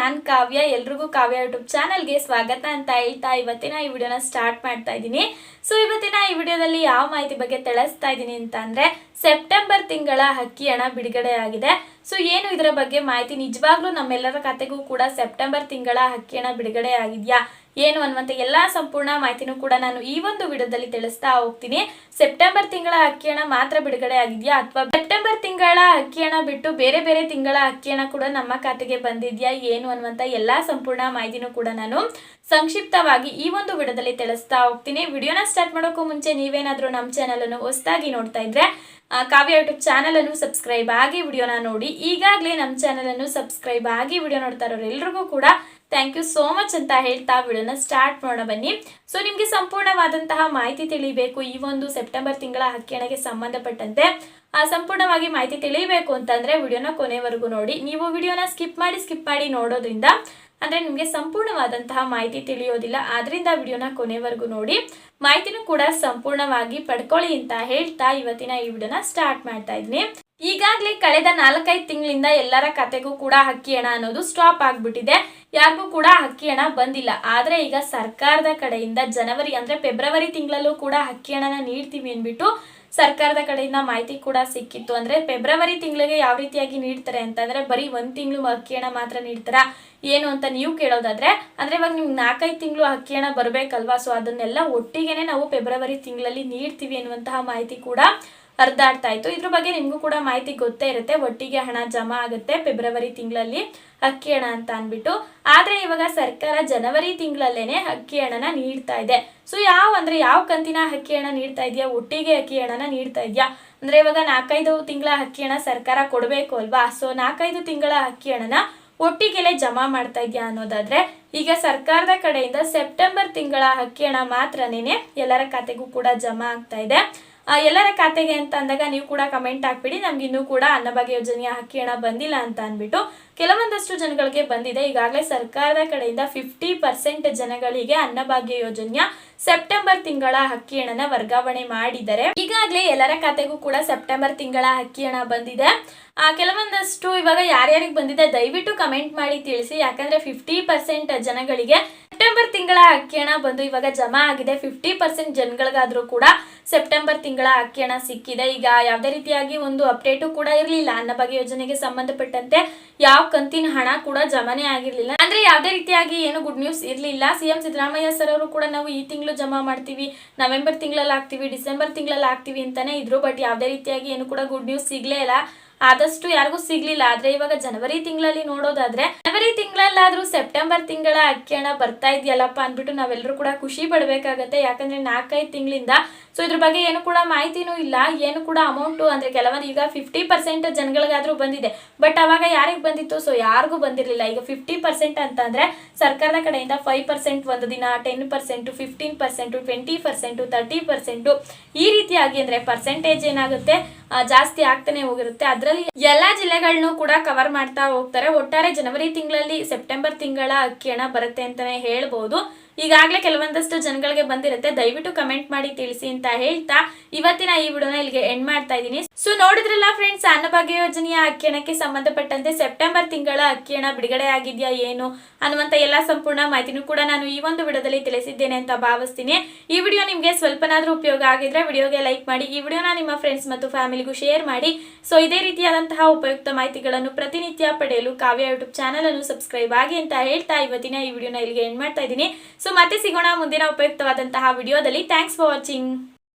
ನಾನು ಕಾವ್ಯ, ಎಲ್ರಿಗೂ ಕಾವ್ಯ ಯೂಟ್ಯೂಬ್ ಚಾನಲ್ಗೆ ಸ್ವಾಗತ ಅಂತ ಹೇಳ್ತಾ ಇವತ್ತಿನ ಈ ವಿಡಿಯೋನ ಸ್ಟಾರ್ಟ್ ಮಾಡ್ತಾ ಇದ್ದೀನಿ. ಸೊ ಇವತ್ತಿನ ಈ ವಿಡಿಯೋದಲ್ಲಿ ಯಾವ ಮಾಹಿತಿ ಬಗ್ಗೆ ತಿಳಿಸ್ತಾ ಇದ್ದೀನಿ ಅಂತ ಸೆಪ್ಟೆಂಬರ್ ತಿಂಗಳ ಹಕ್ಕಿ ಹಣ ಬಿಡುಗಡೆಯಾಗಿದೆ. ಸೊ, ಏನು ಇದರ ಬಗ್ಗೆ ಮಾಹಿತಿ ನಿಜವಾಗ್ಲೂ ನಮ್ಮೆಲ್ಲರ ಖಾತೆಗೂ ಕೂಡ ಸೆಪ್ಟೆಂಬರ್ ತಿಂಗಳ ಹಕ್ಕಿ ಹಣ ಬಿಡುಗಡೆ ಆಗಿದೆಯಾ ಏನು ಅನ್ನುವಂಥ ಎಲ್ಲ ಸಂಪೂರ್ಣ ಮಾಹಿತಿನೂ ಕೂಡ ನಾನು ಈ ಒಂದು ವಿಡಿಯೋದಲ್ಲಿ ತಿಳಿಸ್ತಾ ಹೋಗ್ತೀನಿ. ಸೆಪ್ಟೆಂಬರ್ ತಿಂಗಳ ಅಕ್ಕಿ ಹಣ ಮಾತ್ರ ಬಿಡುಗಡೆ ಆಗಿದೆಯಾ ಅಥವಾ ಸೆಪ್ಟೆಂಬರ್ ತಿಂಗಳ ಅಕ್ಕಿ ಹಣ ಬಿಟ್ಟು ಬೇರೆ ಬೇರೆ ತಿಂಗಳ ಅಕ್ಕಿ ಹಣ ಕೂಡ ನಮ್ಮ ಖಾತೆಗೆ ಬಂದಿದ್ಯಾ, ಏನು ಅನ್ನುವಂಥ ಎಲ್ಲಾ ಸಂಪೂರ್ಣ ಮಾಹಿತಿನೂ ಕೂಡ ನಾನು ಸಂಕ್ಷಿಪ್ತವಾಗಿ ಈ ಒಂದು ವಿಡಿಯೋದಲ್ಲಿ ತಿಳಿಸ್ತಾ ಹೋಗ್ತೀನಿ. ವಿಡಿಯೋನ ಸ್ಟಾರ್ಟ್ ಮಾಡೋಕ್ಕೂ ಮುಂಚೆ ನೀವೇನಾದರೂ ನಮ್ಮ ಚಾನಲನ್ನು ಹೊಸದಾಗಿ ನೋಡ್ತಾ ಇದ್ರೆ ಕಾವ್ಯ ಯೂಟ್ಯೂಬ್ ಚಾನಲ್ ಅನ್ನು ಸಬ್ಸ್ಕ್ರೈಬ್ ಆಗಿ ವಿಡಿಯೋನ ನೋಡಿ. ಈಗಾಗಲೇ ನಮ್ಮ ಚಾನಲನ್ನು ಸಬ್ಸ್ಕ್ರೈಬ್ ಆಗಿ ವಿಡಿಯೋ ನೋಡ್ತಾ ಇರೋರು ಎಲ್ರಿಗೂ ಕೂಡ ಥ್ಯಾಂಕ್ ಯು ಸೋ ಮಚ್ ಅಂತ ಹೇಳ್ತಾ ವಿಡಿಯೋನ ಸ್ಟಾರ್ಟ್ ಮಾಡೋಣ ಬನ್ನಿ. ಸೊ ನಿಮಗೆ ಸಂಪೂರ್ಣವಾದಂತಹ ಮಾಹಿತಿ ತಿಳಿಬೇಕು ಈ ಒಂದು ಸೆಪ್ಟೆಂಬರ್ ತಿಂಗಳ ಹಕ್ಕಿಣಗೆ ಸಂಬಂಧಪಟ್ಟಂತೆ. ಆ, ಸಂಪೂರ್ಣವಾಗಿ ಮಾಹಿತಿ ತಿಳಿಬೇಕು ಅಂತಂದ್ರೆ ವಿಡಿಯೋನ ಕೊನೆವರೆಗೂ ನೋಡಿ. ನೀವು ವಿಡಿಯೋನ ಸ್ಕಿಪ್ ಮಾಡಿ ಸ್ಕಿಪ್ ಮಾಡಿ ನೋಡೋದ್ರಿಂದ ಅಂದ್ರೆ ನಿಮಗೆ ಸಂಪೂರ್ಣವಾದಂತಹ ಮಾಹಿತಿ ತಿಳಿಯೋದಿಲ್ಲ. ಆದ್ರಿಂದ ವಿಡಿಯೋನ ಕೊನೆವರೆಗೂ ನೋಡಿ. ಮಾಹಿತಿನೂ ಕೂಡ ಸಂಪೂರ್ಣವಾಗಿ ಪಡ್ಕೊಳ್ಳಿ ಅಂತ ಹೇಳ್ತಾ ಇವತ್ತಿನ ಈ ವಿಡಿಯೋನ ಸ್ಟಾರ್ಟ್ ಮಾಡ್ತಾ ಇದ್ದೀನಿ. ಈಗಾಗಲೇ ಕಳೆದ ನಾಲ್ಕೈದು ತಿಂಗಳಿಂದ ಎಲ್ಲರ ಕತೆಗೂ ಕೂಡ ಹಕ್ಕಿ ಹಣ ಅನ್ನೋದು ಸ್ಟಾಪ್ ಆಗ್ಬಿಟ್ಟಿದೆ. ಯಾರಿಗೂ ಕೂಡ ಅಕ್ಕಿ ಹಣ ಬಂದಿಲ್ಲ. ಆದ್ರೆ ಈಗ ಸರ್ಕಾರದ ಕಡೆಯಿಂದ ಜನವರಿ ಅಂದ್ರೆ ಫೆಬ್ರವರಿ ತಿಂಗಳಲ್ಲೂ ಕೂಡ ಅಕ್ಕಿ ಹಣನ ನೀಡ್ತೀವಿ ಅಂದ್ಬಿಟ್ಟು ಸರ್ಕಾರದ ಕಡೆಯಿಂದ ಮಾಹಿತಿ ಕೂಡ ಸಿಕ್ಕಿತ್ತು. ಅಂದ್ರೆ ಫೆಬ್ರವರಿ ತಿಂಗಳಿಗೆ ಯಾವ ರೀತಿಯಾಗಿ ನೀಡ್ತಾರೆ ಅಂತಂದ್ರೆ ಬರೀ ಒಂದ್ ತಿಂಗಳು ಅಕ್ಕಿ ಹಣ ಮಾತ್ರ ನೀಡ್ತಾರ? ಏನು ಅಂತ ನೀವು ಕೇಳೋದಾದ್ರೆ, ಅಂದ್ರೆ ಇವಾಗ ನಿಮ್ಗೆ ನಾಲ್ಕೈದು ತಿಂಗಳು ಅಕ್ಕಿ ಹಣ ಬರ್ಬೇಕಲ್ವಾ? ಸೊ ಅದನ್ನೆಲ್ಲ ಒಟ್ಟಿಗೆನೆ ನಾವು ಫೆಬ್ರವರಿ ತಿಂಗಳಲ್ಲಿ ನೀಡ್ತೀವಿ ಎನ್ನುವಂತಹ ಮಾಹಿತಿ ಕೂಡ ಹರಿದಾಡ್ತಾ ಇತ್ತು. ಇದ್ರ ಬಗ್ಗೆ ನಿಮಗೂ ಕೂಡ ಮಾಹಿತಿ ಗೊತ್ತೇ ಇರುತ್ತೆ. ಒಟ್ಟಿಗೆ ಹಣ ಜಮಾ ಆಗುತ್ತೆ ಫೆಬ್ರವರಿ ತಿಂಗಳಲ್ಲಿ ಅಕ್ಕಿ ಹಣ ಅಂತ ಅನ್ಬಿಟ್ಟು ಆದ್ರೆ ಇವಾಗ ಸರ್ಕಾರ ಜನವರಿ ತಿಂಗಳಲ್ಲೇನೆ ಅಕ್ಕಿ ಹಣನ ನೀಡ್ತಾ ಇದೆ. ಸೊ ಯಾವ ಅಂದ್ರೆ ಯಾವ ಕಂತಿನ ಅಕ್ಕಿ ಹಣ ನೀಡ್ತಾ ಇದೆಯಾ? ಒಟ್ಟಿಗೆ ಅಕ್ಕಿ ಹಣನ ನೀಡ್ತಾ ಇದೆಯಾ? ಅಂದ್ರೆ ಇವಾಗ ನಾಲ್ಕೈದು ತಿಂಗಳ ಅಕ್ಕಿ ಹಣ ಸರ್ಕಾರ ಕೊಡಬೇಕು ಅಲ್ವಾ? ಸೊ ನಾಲ್ಕೈದು ತಿಂಗಳ ಅಕ್ಕಿ ಹಣನ ಒಟ್ಟಿಗೆಲೆ ಜಮಾ ಮಾಡ್ತಾ ಇದೆಯಾ ಅನ್ನೋದಾದ್ರೆ, ಈಗ ಸರ್ಕಾರದ ಕಡೆಯಿಂದ ಸೆಪ್ಟೆಂಬರ್ ತಿಂಗಳ ಅಕ್ಕಿ ಹಣ ಮಾತ್ರನೇ ಎಲ್ಲರ ಖಾತೆಗೂ ಕೂಡ ಜಮಾ ಆಗ್ತಾ ಇದೆ. ಎಲ್ಲರ ಖಾತೆಗೆ ಅಂತ ಅಂದಾಗ ನೀವು ಕೂಡ ಕಮೆಂಟ್ ಹಾಕ್ಬಿಡಿ. ನಮ್ಗೆ ಇನ್ನೂ ಕೂಡ ಅನ್ನಭಾಗ್ಯ ಯೋಜನೆಯ ಅಕ್ಕಿ ಹಣ ಬಂದಿಲ್ಲ ಅಂತ ಅಂದ್ಬಿಟ್ಟು ಕೆಲವೊಂದಷ್ಟು ಜನಗಳಿಗೆ ಬಂದಿದೆ. ಈಗಾಗಲೇ ಸರ್ಕಾರದ ಕಡೆಯಿಂದ ಫಿಫ್ಟಿ ಪರ್ಸೆಂಟ್ ಜನಗಳಿಗೆ ಅನ್ನಭಾಗ್ಯ ಯೋಜನೆಯ ಸೆಪ್ಟೆಂಬರ್ ತಿಂಗಳ ಅಕ್ಕಿ ಹಣನ ವರ್ಗಾವಣೆ ಮಾಡಿದ್ದಾರೆ. ಈಗಾಗಲೇ ಎಲ್ಲರ ಖಾತೆಗೂ ಕೂಡ ಸೆಪ್ಟೆಂಬರ್ ತಿಂಗಳ ಅಕ್ಕಿ ಹಣ ಬಂದಿದೆ. ಆ, ಕೆಲವೊಂದಷ್ಟು ಇವಾಗ ಯಾರ್ಯಾರಿಗೆ ಬಂದಿದೆ ದಯವಿಟ್ಟು ಕಮೆಂಟ್ ಮಾಡಿ ತಿಳಿಸಿ. ಯಾಕಂದ್ರೆ ಫಿಫ್ಟಿ ಪರ್ಸೆಂಟ್ ಜನಗಳಿಗೆ ಸೆಪ್ಟೆಂಬರ್ ತಿಂಗಳ ಅಕ್ಕಿ ಹಣ ಬಂದು ಇವಾಗ ಜಮಾ ಆಗಿದೆ. ಫಿಫ್ಟಿ ಪರ್ಸೆಂಟ್ ಜನಗಳಿಗಾದರೂ ಕೂಡ ಸೆಪ್ಟೆಂಬರ್ ತಿಂಗಳ ಅಕ್ಕಿ ಹಣ ಸಿಕ್ಕಿದೆ. ಈಗ ಯಾವುದೇ ರೀತಿಯಾಗಿ ಒಂದು ಅಪ್ಡೇಟು ಕೂಡ ಇರಲಿಲ್ಲ. ಅನ್ನಭಾಗ್ಯ ಯೋಜನೆಗೆ ಸಂಬಂಧಪಟ್ಟಂತೆ ಯಾವ ಕಂತಿನ ಹಣ ಕೂಡ ಜಮಾನೇ ಆಗಿರ್ಲಿಲ್ಲ. ಅಂದ್ರೆ ಯಾವುದೇ ರೀತಿಯಾಗಿ ಏನು ಗುಡ್ ನ್ಯೂಸ್ ಇರಲಿಲ್ಲ. ಸಿಎಂ ಸಿದ್ದರಾಮಯ್ಯ ಸರ್ ಅವರು ಕೂಡ ನಾವು ಈ ತಿಂಗಳು ಜಮಾ ಮಾಡ್ತೀವಿ. ನವೆಂಬರ್ ತಿಂಗಳಲ್ಲಿ ಹಾಕ್ತೀವಿ ಡಿಸೆಂಬರ್ ತಿಂಗಳಲ್ಲಿ ಹಾಕ್ತೀವಿ ಅಂತಾನೆ ಇದ್ರು. ಬಟ್ ಯಾವುದೇ ರೀತಿಯಾಗಿ ಏನು ಕೂಡ ಗುಡ್ ನ್ಯೂಸ್ ಸಿಗ್ಲೇ ಇಲ್ಲ. ಆದಷ್ಟು ಯಾರಿಗೂ ಸಿಗ್ಲಿಲ್ಲ. ಆದ್ರೆ ಇವಾಗ ಜನವರಿ ತಿಂಗಳಲ್ಲಿ ನೋಡೋದಾದ್ರೆ, ಜನವರಿ ತಿಂಗಳಲ್ಲಾದ್ರೂ ಸೆಪ್ಟೆಂಬರ್ ತಿಂಗಳ ಅಕ್ಕಿ ಹಣ ಬರ್ತಾ ಇದೆಯಲ್ಲಪ್ಪ ಅಂದ್ಬಿಟ್ಟು ನಾವೆಲ್ಲರೂ ಕೂಡ ಖುಷಿ ಪಡ್ಬೇಕಾಗತ್ತೆ. ಯಾಕಂದ್ರೆ ನಾಲ್ಕೈದು ತಿಂಗಳಿಂದ ಸೊ ಇದ್ರ ಬಗ್ಗೆ ಏನು ಕೂಡ ಮಾಹಿತಿನೂ ಇಲ್ಲ. ಏನು ಕೂಡ ಅಮೌಂಟು ಅಂದ್ರೆ ಕೆಲವೊಂದು ಈಗ ಫಿಫ್ಟಿ ಪರ್ಸೆಂಟ್ ಜನಗಳಿಗಾದ್ರೂ ಬಂದಿದೆ. ಬಟ್ ಅವಾಗ ಯಾರಿಗೆ ಬಂದಿತ್ತು? ಸೊ ಯಾರಿಗೂ ಬಂದಿರಲಿಲ್ಲ. ಈಗ ಫಿಫ್ಟಿ ಪರ್ಸೆಂಟ್ ಅಂತ ಅಂದ್ರೆ ಸರ್ಕಾರದ ಕಡೆಯಿಂದ ಫೈವ್ ಪರ್ಸೆಂಟ್ ಒಂದು ದಿನ ten percent fifteen percent twenty percent thirty percent ಈ ರೀತಿಯಾಗಿ ಅಂದ್ರೆ ಪರ್ಸೆಂಟೇಜ್ ಏನಾಗುತ್ತೆ? ಜಾಸ್ತಿ ಆಗ್ತಾನೆ ಹೋಗಿರುತ್ತೆ. ಅದರಲ್ಲಿ ಎಲ್ಲಾ ಜಿಲ್ಲೆಗಳನ್ನು ಕೂಡ ಕವರ್ ಮಾಡ್ತಾ ಹೋಗ್ತಾರೆ. ಒಟ್ಟಾರೆ ಜನವರಿ ತಿಂಗಳಲ್ಲಿ ಸೆಪ್ಟೆಂಬರ್ ತಿಂಗಳ ಅಕ್ಕಿ ಬರುತ್ತೆ ಅಂತಾನೆ ಹೇಳ್ಬಹುದು ಈಗಾಗಲೇ ಕೆಲವೊಂದಷ್ಟು ಜನಗಳಿಗೆ ಬಂದಿರುತ್ತೆ. ದಯವಿಟ್ಟು ಕಮೆಂಟ್ ಮಾಡಿ ತಿಳಿಸಿ ಅಂತ ಹೇಳ್ತಾ ಇವತ್ತಿನ ಈ ವಿಡಿಯೋನ ಇಲ್ಲಿಗೆ ಎಂಡ್ ಮಾಡ್ತಾ ಇದ್ದೀನಿ. ಸೊ ನೋಡಿದ್ರಲ್ಲ ಫ್ರೆಂಡ್ಸ್ ಅನ್ನಭಾಗ್ಯ ಯೋಜನೆಯ ಅಕ್ಕಿ ಹಣಕ್ಕೆ ಸಂಬಂಧಪಟ್ಟಂತೆ ಸೆಪ್ಟೆಂಬರ್ ತಿಂಗಳ ಅಕ್ಕಿ ಹಣ ಬಿಡುಗಡೆ ಆಗಿದೆಯಾ ಏನು ಅನ್ನುವಂತ ಎಲ್ಲಾ ಸಂಪೂರ್ಣ ಮಾಹಿತಿನೂ ಕೂಡ ನಾನು ಈ ಒಂದು ವಿಡಿಯೋದಲ್ಲಿ ತಿಳಿಸಿದ್ದೇನೆ ಅಂತ ಭಾವಿಸ್ತೀನಿ. ಈ ವಿಡಿಯೋ ನಿಮಗೆ ಸ್ವಲ್ಪನಾದ್ರೂ ಉಪಯೋಗ ಆಗಿದ್ರೆ ವಿಡಿಯೋಗೆ ಲೈಕ್ ಮಾಡಿ, ಈ ವಿಡಿಯೋನ ನಿಮ್ಮ ಫ್ರೆಂಡ್ಸ್ ಮತ್ತು ಫ್ಯಾಮಿಲಿಗೂ ಶೇರ್ ಮಾಡಿ. ಸೊ ಇದೇ ರೀತಿಯಾದಂತಹ ಉಪಯುಕ್ತ ಮಾಹಿತಿಗಳನ್ನು ಪ್ರತಿನಿತ್ಯ ಪಡೆಯಲು ಕಾವ್ಯ ಯೂಟ್ಯೂಬ್ ಚಾನಲ್ ಅನ್ನು ಸಬ್ಸ್ಕ್ರೈಬ್ ಆಗಿ ಅಂತ ಹೇಳ್ತಾ ಇವತ್ತಿನ ಈ ವಿಡಿಯೋನ ಇಲ್ಲಿಗೆ ಎಂಡ್ ಮಾಡ್ತಾ ಇದ್ದೀನಿ. ಸೊ ಮತ್ತೆ ಸಿಗೋಣ ಮುಂದಿನ ಉಪಯುಕ್ತವಾದಂತಹ ವಿಡಿಯೋದಲ್ಲಿ ಥ್ಯಾಂಕ್ಸ್ ಫಾರ್ ವಾಚಿಂಗ್